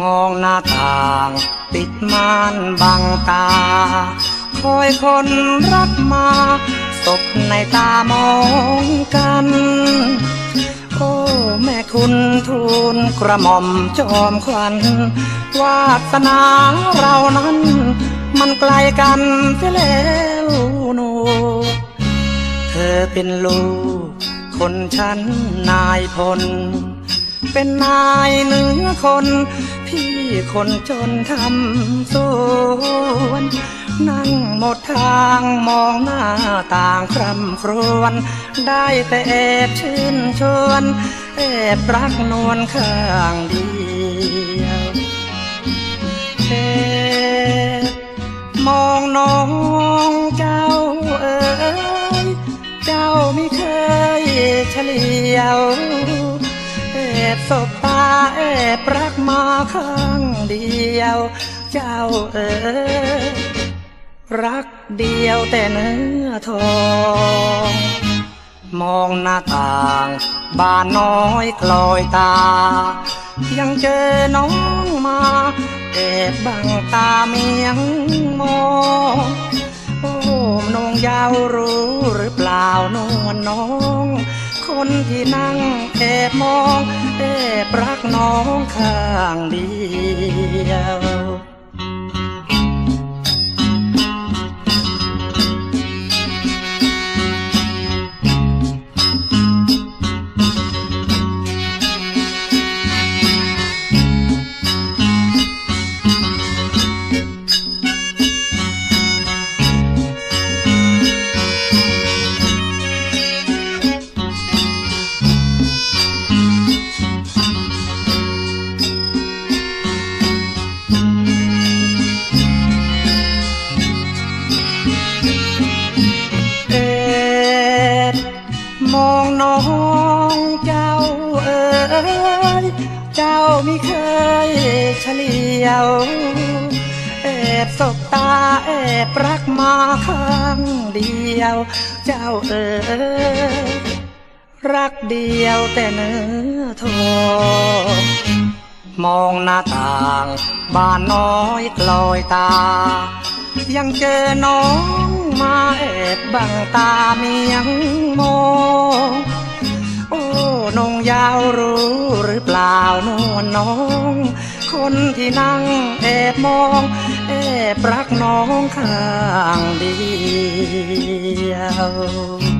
มองหน้าต่างปิดม่านบังตา คอยคนรักมาตกในตามองกัน โอ้ แม่คุณทูลกระหม่อมจอมควันวาสนาเรานั้น มันไกลกันเสียแล้วหนูเธอเป็นลูก คนชั้นนายพล เป็นนายเหนือคน พี่คนจนทำสวนนั่งหมดทางมองหน้าต่างคร่ำครวญได้แต่แอบชื่นชวนแอบรักนวลข้างเดียวแอบมองน้องเจ้าเอ๋ยเจ้าไม่เคยเฉลียว บสบตาแอบรักมาข้างเดียว เจ้าเอ๋รักเดียวแต่เนื้อทองมองหน้าต่างบ้านน้อยกลอยตา ยังเจอน้องมาแอบบังตาเมียงมองโอ้นงยาวรู้หรือเปล่านวลน้อง นที่นั่งแอบมองแอบรักน้องข้างเดียว ไม่เคยเฉลียวแอบสบตาแอบรักมาข้างเดียว เจ้าเอ๋ยรักเดียวแต่เนื้อทองมองหน้าต่างบ้านน้อยกลอยตา ยังเจอน้องมาแอบบังตาเมียงมอง โอ้นงยาวร ปล่านวลน้อง คนที่นั่งแอบมอง แอบรักน้องข้างเดียว